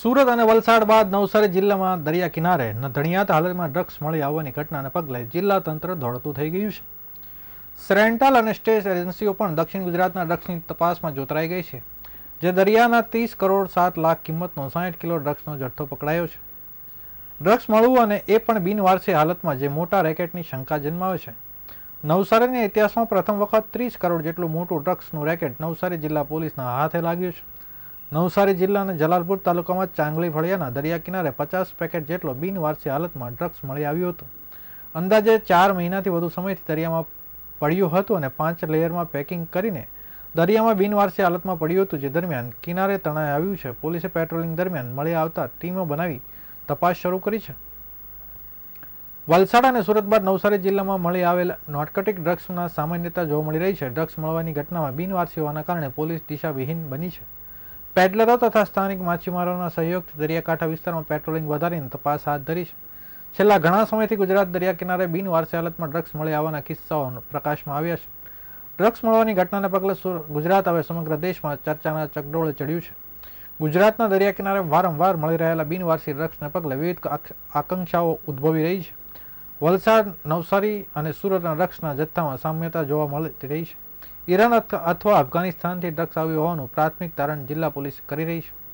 સુરત અને વલસાડ બાદ નવસારી જિલ્લામાં દરિયા કિનારે ધણિયાત હાલતમાં ડ્રગ્સ મળી આવવાની ઘટનાને પગલે જિલ્લા તંત્ર દોડતું થઈ ગયું છે. સેન્ટ્રલ અને સ્ટેટ એજન્સીઓ પણ દક્ષિણ ગુજરાતના ડ્રગ્સની તપાસમાં જોતરાઈ ગઈ છે, જે દરિયાના ત્રીસ કરોડ સાત લાખ કિંમતનો સાઠ કિલો ડ્રગ્સનો જથ્થો પકડાયો છે. ડ્રગ્સ મળવું અને એ પણ બિનવારસી હાલતમાં જે મોટા રેકેટની શંકા જન્માવે છે. નવસારીના ઇતિહાસમાં પ્રથમ વખત ત્રીસ કરોડ જેટલું મોટું ડ્રગ્સનું રેકેટ નવસારી જિલ્લા પોલીસના હાથે લાગ્યું છે. નવસારી જિલ્લાના જલાલપુર તાલુકામાં ચાંગલી ફળિયાના દરિયા કિનારે પચાસ પેકેટ જેટલો બિનવારસી હાલતમાં ડ્રગ્સ મળી આવ્યું હતું. અંદાજે ચાર મહિનાથી વધુ સમયથી દરિયામાં પડ્યું હતું અને પાંચ લેયરમાં પેકિંગ કરીને દરિયામાં બિનવારસી હાલતમાં પડ્યું હતું, જે દરમિયાન કિનારે તણાઈ આવ્યું છે. પોલીસે પેટ્રોલિંગ દરમિયાન મળી આવતા ટીમો બનાવી તપાસ શરૂ કરી છે. વલસાડ અને સુરત બાદ નવસારી જિલ્લામાં મળી આવેલ નોટકટિક ડ્રગ્સના સામાન્યતા જોવા મળી રહી છે. ડ્રગ્સ મળવાની ઘટનામાં બિનવારસી હોવાના કારણે પોલીસ દિશાવિહીન બની છે. પેડલરો તથા સ્થાનિક માછીમારોના સહયોગથી દરિયાકાંઠા વિસ્તારમાં પેટ્રોલિંગ વધારીને તપાસ હાથ ધરી છે. છેલ્લા ઘણા સમયથી ગુજરાત દરિયા કિનારે બિનવારસી હાલતમાં ડ્રગ્સ મળી આવવાના કિસ્સાઓ પ્રકાશમાં આવ્યા છે. ડ્રગ્સ મળવાની ઘટનાને પગલે ગુજરાત હવે સમગ્ર દેશમાં ચર્ચાના ચકડોળે ચડ્યું છે. ગુજરાતના દરિયા કિનારે વારંવાર મળી રહેલા બિનવારસી ડ્રગ્સને પગલે વિવિધ આક- આકાંક્ષાઓ ઉદ્ભવી રહી છે. વલસાડ, નવસારી અને સુરતના ડ્રગ્સના જથ્થામાં સામ્યતા જોવા મળતી રહી છે. ઈરાન અથ- અથવા અફઘાનિસ્તાનથી ડ્રગ્સ આવ્યું હોવાનું પ્રાથમિક તારણ જિલ્લા પોલીસ કરી રહી છે.